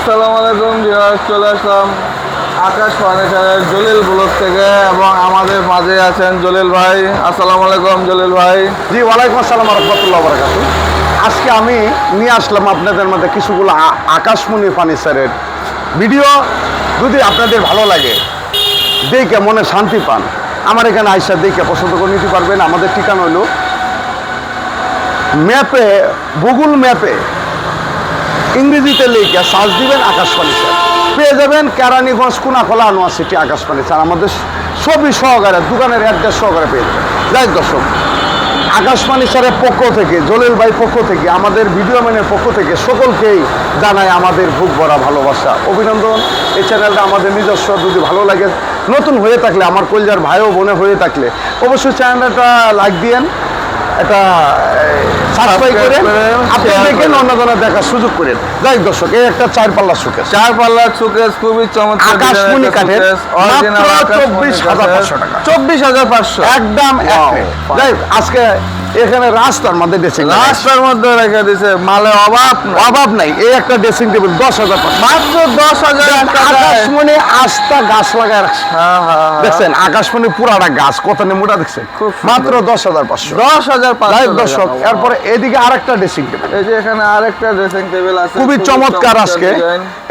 আসসালামু আলাইকুম ভিউয়ার্স, চলে আসলাম আকাশ ফার্নিচারের জলিল ব্লক থেকে এবং আমাদের মাঝে আছেন জলিল ভাই। আসসালামু আলাইকুম জলিল ভাই। জি, ওয়ালাইকুম আসসালাম রহমতুল্লাহ বরাকাতু আজকে আমি নিয়ে আসলাম আপনাদের মধ্যে কিছুগুলো আকাশমণি ফার্নিচারের ভিডিও। যদি আপনাদের ভালো লাগে, দেখে মনে শান্তি পান, আমার এখানে আইসা দেখে পছন্দ করে নিতে পারবেন। আমাদের ঠিকানা হলো ম্যাপে, গুগল ম্যাপে ইংরেজিতে লিখে সার্চ দিবেন আকাশ ফার্নিচার পেয়ে যাবেন কেরানীগঞ্জ, কুনাখোলা, আনোয়ার সিটি আকাশ ফার্নিচার আমাদের সবই সহকারে, দোকানের অ্যাড্রেস সহকারে পেয়ে যাবেন। যাই দর্শক আকাশ ফার্নিচারের পক্ষ থেকে, জলিল ভাই পক্ষ থেকে, আমাদের ভিডিও ম্যানের পক্ষ থেকে সকলকেই জানায় আমাদের বুক ভরা ভালোবাসা। অভিনন্দন। এই চ্যানেলটা আমাদের নিজস্ব, যদি ভালো লাগে, নতুন হয়ে থাকলে, আমার কলজার ভাই ও বোনে হয়ে থাকলে, অবশ্যই চ্যানেলটা লাইক দিয়েন। এটা সাবস্ক্রাইব করে Subscribe করে, আপনি দেখেন। অন্যজনের দেখার সুযোগ করেন যাই দর্শক এই একটা চার পাল্লা সুকেশ চার পাল্লার সুকেস খুবই চমৎকার আকাশমণি কাঠের, মাত্র 24,500 টাকা। চব্বিশ হাজার পাঁচশো একদম এক Wow, রেট। fine. যাই আজকে এখানে রাস্তার মধ্যে ড্রেসিং রাস্তার মধ্যে রেখে দিছে মালে অভাব অভাব নাই এই একটা ড্রেসিং টেবিল দশ হাজার মাত্র দশ হাজার আকাশমণি আস্থা গাছ লাগায় রাখছে। হ্যাঁ হ্যাঁ হ্যাঁ। দেখছেন আকাশমণি পুরাটা গাছ কত নেমুটা দেখছেন মাত্র দশ হাজার পাঁচশো। দশ হাজার দর্শক এরপরে এদিকে আরেকটা ড্রেসিং টেবিল এই যে এখানে আরেকটা ড্রেসিং টেবিল আছে খুবই চমৎকার আজকে।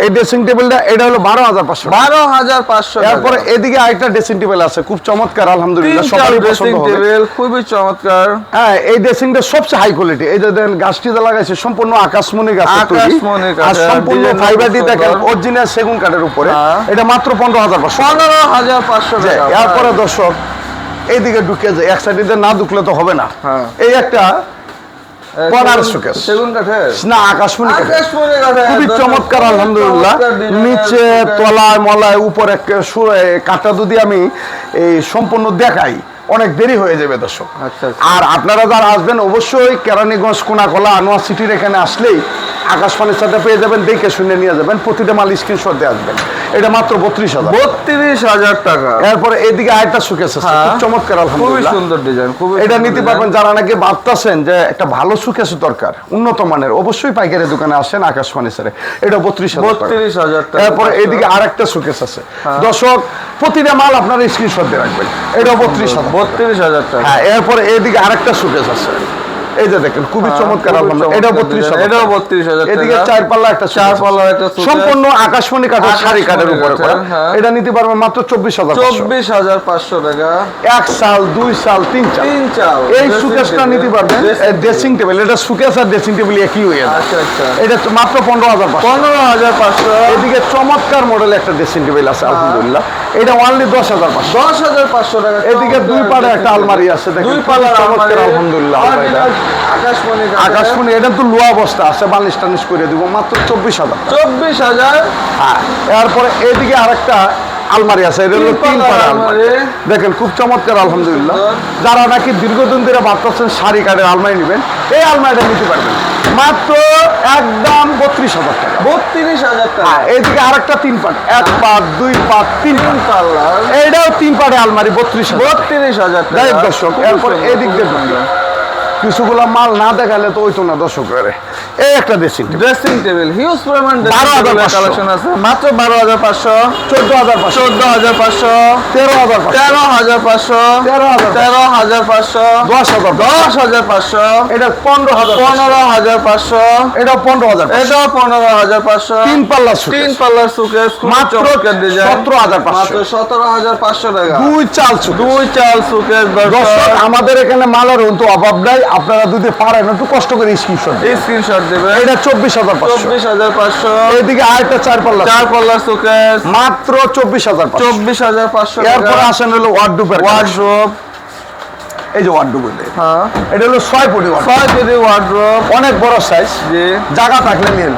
এই ড্রেসিং টেবিলটা এটা হলো বারো হাজার পাঁচশো বারো হাজার পাঁচশো এরপরে এদিকে আরেকটা ড্রেসিং টেবিল আছে খুব চমৎকার আলহামদুলিল্লাহ সবারই ড্রেসিং টেবিল খুবই চমৎকার। হ্যাঁ এই ড্রেসিংটা সবচেয়ে হাই কোয়ালিটি এই যে দেখেন গাছটিতে লাগাইছে সম্পূর্ণ আকাশমণি গাছ আকাশমণি আর সম্পূর্ণ ফাইবার দিয়ে দেখেন অরিজিনাল সেগুন কাঠের উপরে। হ্যাঁ। এটা মাত্র পনেরো হাজার পাঁচশো পনেরো হাজার পাঁচশো এরপরে দর্শক এইদিকে ঢুকে যায় এক সাইডে না ঢুকলে তো হবে না। হ্যাঁ। এই একটা না আকাশমণি খুবই চমৎকার আলহামদুলিল্লাহ। নিচে তলায় মলায় উপর একটা কাঠটা যদি আমি এই সম্পূর্ণ দেখাই অনেক দেরি হয়ে যাবে দর্শক আচ্ছা, আচ্ছা। আর আপনারা যারা আসবেন অবশ্যই কেরানীগঞ্জ কোনাকলা আনোয়ার সিটির এখানে আসলেই আকাশ ফার্নিচারটা পেয়ে যাবেন দেখে শুনে নিয়ে যাবেন প্রতিটা মাল স্ক্রিনশট দিয়ে আসবেন। এটা মাত্র বত্রিশ হাজার। বত্রিশ হাজার টাকা। এরপরে এদিকে আরেকটা সুকেস আছে হ্যাঁ। খুব চমৎকার খুবই সুন্দর ডিজাইন খুবই এটা নিতে পারবেন যারা নাকি ভাবতেছেন যে একটা ভালো সুকেস দরকার উন্নত মানের অবশ্যই পাইকারি দোকানে আসেন আকাশ ফার্নিচারে এটা বত্রিশ হাজার। বত্রিশ হাজার টাকা এরপরে এইদিকে আরেকটা সুকেস আছে। হ্যাঁ। দর্শক প্রতিটা মাল আপনারা স্ক্রিনশট দিয়ে রাখবেন। এটা বত্রিশ হাজার বত্রিশ হাজার টাকা। হ্যাঁ এরপরে এইদিকে আরেকটা সুকেস আছে। এই যে দেখেন খুবই হ্যাঁ, চমৎকার এটা বত্রিশ হাজার এটাও টাকা। 32,000 এদিকে চার পাল্লা একটা চার আছে। একটা সম্পূর্ণ আকাশমণি কাঠের শাড়ি কাঠের উপরে করা। হ্যাঁ। এটা নিতে পারবেন মাত্র চব্বিশ হাজার চব্বিশ হাজার পাঁচশো টাকা। এক সাল দুই সাল তিন সাল তিন চাল। এই table, নিতে পারবেন। ড্রেসিং টেবিল এটা সুকেস আর ড্রেসিং টেবিল একই হয়ে যায় আচ্ছা আচ্ছা। এটা মাত্র পনেরো হাজার পনেরো হাজার পাঁচশো। এদিকে চমৎকার মডেল একটা ড্রেসিং টেবিল আছে আলহামদুলিল্লাহ। এটা অনলি দশ হাজার পাঁচশো। দশ হাজার পাঁচশো টাকা। এদিকে দুই পাড়ে একটা আলমারি আছে দেখেন। দুই চমৎকার, আলমারি। আলহামদুলিল্লাহ আকাশমণি এটা তো লোয়া অবস্থা আছে বালিশ টালিশ করে দিব মাত্র চব্বিশ হাজার। চব্বিশ হাজার। হ্যাঁ এরপরে এইদিকে আরেকটা আলমারি আছে এটা হলো তিন তিন পাড়া আলমারি। আলমারি। দেখেন খুব চমৎকার আলহামদুলিল্লাহ। যারা নাকি দীর্ঘদিন ধরে ভাবতেছেন শাড়ি কাঠের আলমারি নেবেন এই আলমারিটা নিতে পারবেন। মাত্র একদম বত্রিশ হাজার টাকা। বত্রিশ হাজার টাকা। হ্যাঁ এইদিকে আরেকটা তিন পাট এক পাট দুই পাট তিন পাল্লার এইটাও তিন পাটে আলমারি বত্রিশ বত্রিশ হাজার টাকা। দর্শক এরপর এদিক দিয়ে। কিছুগুলা মাল না দেখালে তো ওইতো না দর্শক এই একটা ড্রেসিং ড্রেসিং টেবিল হিউজ পরিমাণ 12,500 কালেকশন আছে মাত্র বারো হাজার পাঁচশো চোদ্দ হাজার চোদ্দ হাজার পাঁচশো তেরো হাজার তেরো হাজার পাঁচশো তেরো হাজার তেরো হাজার পাঁচশো দশ হাজার দশ হাজার পাঁচশো এটা পনেরো হাজার পনেরো হাজার পাঁচশো এটা পনেরো হাজার এটা পনেরো হাজার পাঁচশো তিন পাল্লা সুকেস। তিন পাল্লার সুকেস মাত্র সতেরো হাজার পাঁচশো মাত্র সতেরো হাজার পাঁচশো টাকা দুই চাল। দুই চাল দর্শক আমাদের এখানে মালের অন্ত অভাব নাই আপনারা যদি পারেন একটু কষ্ট করে স্ক্রিনশট স্ক্রিনশট দেবেন এটা চব্বিশ হাজার চব্বিশ হাজার পাঁচশো। এইদিকে আরেকটা চার পাল্লা চার পাল্লা শোকেস মাত্র চব্বিশ হাজার চব্বিশ হাজার পাঁচশো এরপরে আসেন হলো ওয়ার্ডুপের ওয়ার্ডরোব এই যে ওয়ার্ডুপ হ্যাঁ। এটা হলো ছয় ফুটি ওয়ার্ডরোব। ছয় ফুটি ওয়ার্ডরোব অনেক বড় সাইজ জি। জায়গা থাকলে নিন।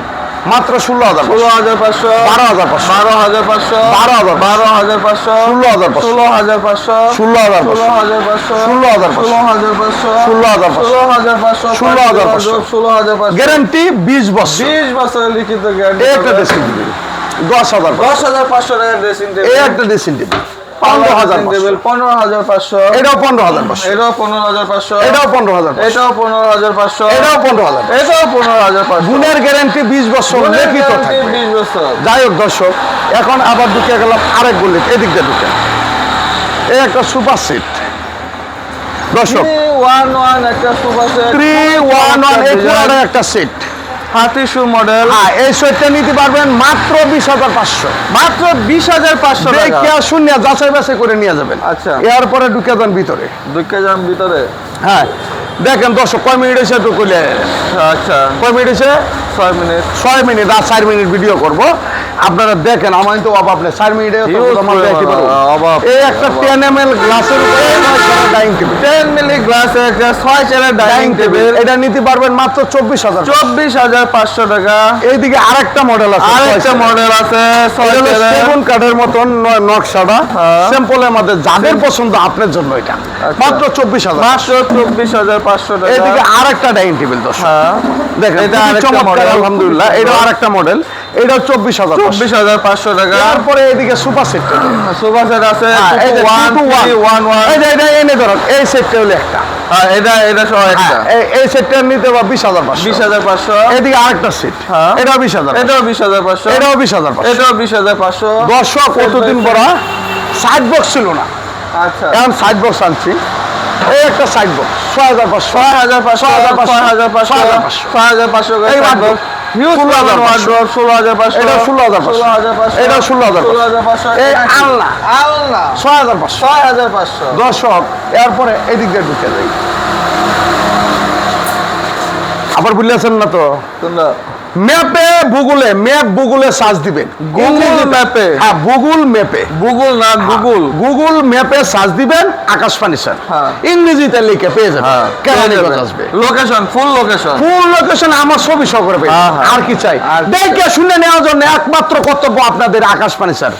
মাত্র ষোলো হাজার ষোলো হাজার পাঁচশো বারো হাজার পাঁচশো বারো হাজার পাঁচশো বারো হাজার বারো হাজার পাঁচশো ষোলো হাজার ষোলো হাজার পাঁচশো ষোলো হাজার ষোলো হাজার পাঁচশো ষোলো হাজার। ষোলো হাজার পাঁচশো ষোলো হাজার। ষোলো হাজার পাঁচশো ষোলো হাজার পাঁচশো। ষোলো হাজার পাঁচশো গ্যারান্টি বিশ বছর বিশ বছরের লিখিত গ্যারান্টি একটা ড্রেসিং টেবিল দশ হাজার। দশ হাজার পাঁচশো টাকার ড্রেসিং এই একটা ড্রেসিং টেবিল পনেরো হাজার পনেরো হাজার পাঁচশো। এটাও পনেরো হাজার পাঁচশো। এটাও পনেরো হাজার পাঁচশো। এটাও পনেরো হাজার এটাও পনেরো হাজার পাঁচশো। এটাও পনেরো হাজার এটাও পনেরো হাজার পাঁচশো। গুণের গ্যারান্টি বিশ বছর লিখিত থাকবে। বিশ বছর। যাই হোক দর্শক এখন আবার ঢুকে গেলাম আরেক গলি এদিক দিয়ে ঢুকে এই একটা সুপার সিট দর্শক ওয়ান ওয়ান একটা super set three one one এই একটা সিট হাতি শু মডেল। হ্যাঁ এই সেটটা নিতে পারবেন মাত্র বিশ হাজার পাঁচশো। মাত্র বিশ হাজার পাঁচশো টাকা। দেখে শূন্য যাচাই বাছাই করে নিয়ে যাবেন। আচ্ছা। এরপরে ঢুকে যান ভিতরে। ঢুকে যান ভিতরে? হ্যাঁ। দেখেন দর্শক কয় মিনিট এসে একটু কইলে আচ্ছা। কয় মিনিট এসে? ছয় মিনিট। ছয় মিনিট আর চার মিনিট ভিডিও করব। আপনারা দেখেন আমার তো অভাব নেই। চার মিনিটে এই একটা টেন এম এল গ্লাসের উপরে ডাইনিং টেবিল টেন গ্লাস একটা ছয় চেয়ারের ডাইনিং টেবিল এটা নিতে পারবেন মাত্র চব্বিশ হাজার। চব্বিশ হাজার পাঁচশো টাকা। এইদিকে আরেকটা মডেল আছে আরেকটা মডেল আছে সেগুন কাঠের মতন নকশাটা। হ্যাঁ। সিম্পলের মধ্যে যাদের পছন্দ আপনার জন্য এটা। আচ্ছা। মাত্র চব্বিশ হাজার। মাত্র চব্বিশ হাজার পাঁচশো টাকা। আরেকটা ডাইনিং টেবিল হ্যাঁ। দেখেন এটা আরেকটা model। আলহামদুলিল্লাহ। এটা আরেকটা মডেল এটা চব্বিশ হাজার চব্বিশ হাজার পাঁচশো টাকা। তারপরে এইদিকে সুপার সেট সুপার সেট আছে ওয়ান এটা এনে ধরুন এই সেটটা হলো একটা। এটা এটা সহ একটা। হ্যাঁ, এই- সেটটা নিতে পারব বিশ হাজার পাঁচশো। বিশ হাজার পাঁচশো। এদিকে আরেকটা সেট। হ্যাঁ। এটাও বিশ হাজার এটাও বিশ হাজার পাঁচশো। এটাও বিশ হাজার এটাও বিশ হাজার পাঁচশো। দর্শক কতদিন পর সাইড বক্স ছিল না। আচ্ছা। এখন সাইড বক্স আনছি। এই একটা সাইড বক্স ছয় হাজার পাঁচশো। ছয় হাজার পাঁচশো ছয় হাজার পাঁচশো। ছয় হাজার পাঁচশো ছয় হাজার পাঁচশো। ছয় হাজার পাঁচশো দর্শক এরপরে এদিক দিয়ে ঢুকে যাই। আবার বুঝলেছেন না তো? ম্যাপে গুগলে ম্যাপ গুগলে সার্চ দিবেন। ইংরেজিতে- ম্যাপে? হ্যাঁ গুগল ম্যাপে। গুগল না গুগল। গুগল ম্যাপে সার্চ দিবেন আকাশ ফার্নিচার হ্যাঁ। ইংরেজিতে লিখে পেয়ে যাবেন। কেরানীগঞ্জ আসবে? Location full location full location আমার ছবি সহ করে পেয়ে হ্যাঁ, যাবেন। হ্যাঁ। আর কি চাই? দেখে শুনে নেওয়ার জন্য একমাত্র কর্তব্য আপনাদের আকাশ ফার্নিচার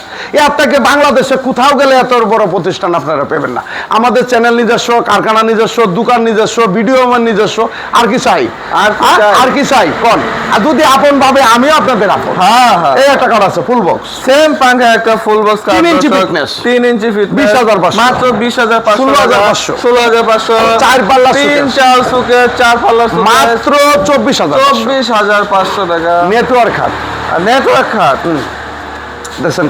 থেকে বাংলাদেশে কোথাও গেলে এত বড় প্রতিষ্ঠান আপনারা পেবেন না। আমাদের চ্যানেল নিজস্ব কারখানা নিজস্ব দোকান নিজস্ব ভিডিও আমার নিজস্ব। আর কি চাই? আর কি? চাই? কোন? আর যদি আপন ভাবে আমিও আপনাদের আপন। হ্যাঁ হ্যাঁ। এই একটা কার্ড আছে ফুল বক্স সেম পাঙ্খা একটা ফুল বক্স তিন ইঞ্চি ফিটনেস তিন ইঞ্চি ফিটনেস 20,500 মাত্র বিশ হাজার পাঁচশো 16,500 ষোলো হাজার পাঁচশো। চার পাল্লা তিন। চার সুকে চার পাল্লা সুকে মাত্র চব্বিশ হাজার চব্বিশ হাজার পাঁচশো টাকা। নেটওয়ার্ক আর নেটওয়ার্ক খাট দেখছেন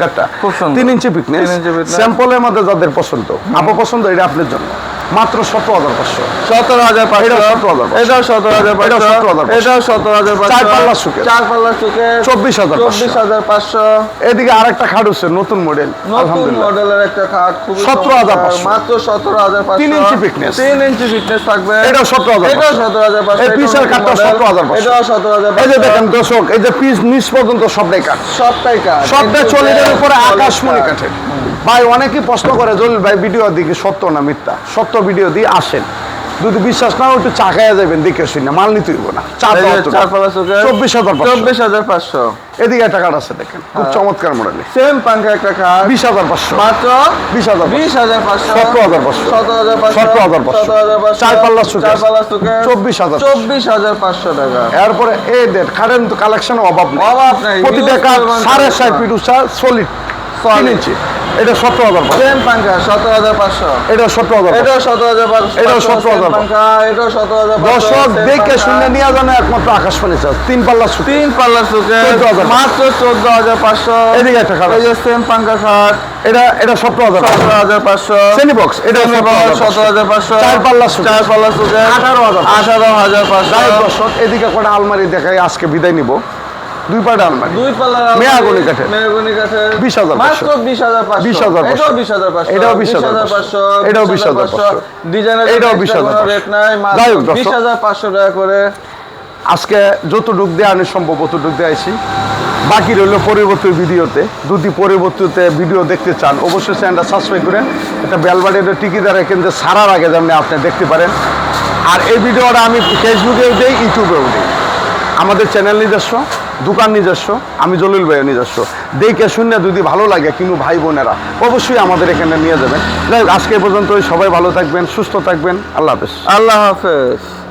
সুন্দর। তিন ইঞ্চি পিকনেস স্যাম্পলের মধ্যে যাদের পছন্দ আপা পছন্দ এটা আপনার জন্য। মাত্র সতেরো হাজার পাঁচশো সতেরো হাজার পাঁচশো এটাও 17,500 এটাও সতেরো হাজার পাঁচশো এটাও সতেরো হাজার চার পাল্লা suitcase। চার পাল্লা সুকে 24,500 চব্বিশ হাজার পাঁচশো এদিকে আরেকটা খাট হচ্ছে নতুন মডেল নতুন মডেলের একটা খাট খুবই 17,500 চমৎকার। মাত্র সতেরো হাজার তিন ইঞ্চি thickness। তিন ইঞ্চি ফিটনেস থাকবে এটাও 17,500 এটাও সতেরো হাজার পাঁচশো এই পিসের কাঠটা 17,500 এটাও সতেরো হাজার এই যে দেখেন দর্শক এই যে পিস নিচ পর্যন্ত সবটাই কাঠ সবটাই কাঠ সবটাই চলিদের উপরে solid আকাশমণি কাঠের ভাই অনেকেই প্রশ্ন করে জলিল ভাই ভিডিও দিকে সত্য না মিথ্যা সত্য ভিডিও দিয়ে আসেন যদি বিশ্বাস না হয় একটু চাকায়া যাবেন দেখে শুনে মাল নিতে হইব না চব্বিশ হাজার। চব্বিশ হাজার পাঁচশো এদিকে একটা কাঠ আছে দেখেন খুব চমৎকার মডেলে সেম পাঙ্খা একটা খাট বিশ হাজার পাঁচশো মাত্র বিশ হাজার বিশ হাজার পাঁচশো সতেরো হাজার পাঁচশো। সতেরো হাজার পাঁচশো সতেরো হাজার চার পাল্লা। চার। চব্বিশ হাজার চব্বিশ হাজার পাঁচশো টাকা এরপরে এই দেখ খাটের তো কালেকশন অভাব নেই অভাব নেই। প্রতিটা কাঠ সাড়ে ষাট ফিট সলিড তিন ইঞ্চি এটা সতেরো হাজার সেম পাঙ্খা সতেরো হাজার পাঁচশো এটা সতেরো হাজার। এটাও সতেরো হাজার পাঁচশো এটাও 17,500 পাঙ্খা এটাও সতেরো হাজার দর্শক দেখে শুনে নিয়ে যান একমাত্র আকাশ ফার্নিচার তিন পাল্লা তিন পাল্লা 14,000 মাত্র চোদ্দ হাজার পাঁচশো এদিকে একটা খাট এই যে সেম পাঙ্খা খাট এটা এটা সতেরো হাজার সতেরো হাজার পাঁচশো শ্রেণি বক্স এটা সতেরো হাজার পাঁচশো চার পাল্লা চার পাল্লা সুকে আঠারো হাজার আঠারো হাজার পাঁচশো দর্শক এদিকে কটা আলমারি দেখাই আজকে বিদায় নিব দুই পাটা আলমারি। দুই পাল্লা মেহগনি কাঠের। মেহগনি কাঠের। 20,000 মাত্র বিশ হাজার পাঁচশো। 20,000 এটাও বিশ হাজার পাঁচশো। এটাও 20,000 পাঁচশো। এটাও 20,000 ডিজাইনের এটাও 20,000 রেট নাই মাত্র দর্শক। বিশ হাজার পাঁচশো টাকা করে। আজকে যত ডুব দিয়ে আনি সম্ভব অত ডুব দিয়ে আইছি বাকি রইল পরবর্তী ভিডিওতে। যদি পরবর্তীতে ভিডিও দেখতে চান অবশ্যই চ্যানেলটা সাবস্ক্রাইব করেন একটা বেলবাড়িতে টিকিটা রেখেন যে সারার আগে যেমনি আপনি দেখতে পারেন। আর এই ভিডিওটা আমি ফেসবুকেও দিই ইউটিউবেও দিই। আমাদের চ্যানেল নিজস্ব। দোকান নিজস্ব, আমি জলিল ভাইও নিজস্ব। দেখে শুনে যদি ভালো লাগে কিন্তু ভাই বোনেরা, অবশ্যই আমাদের এখানে নিয়ে যাবেন। যাই আজকে পর্যন্ত সবাই ভালো থাকবেন, সুস্থ থাকবেন। আল্লাহ হাফেজ। আল্লাহ হাফেজ।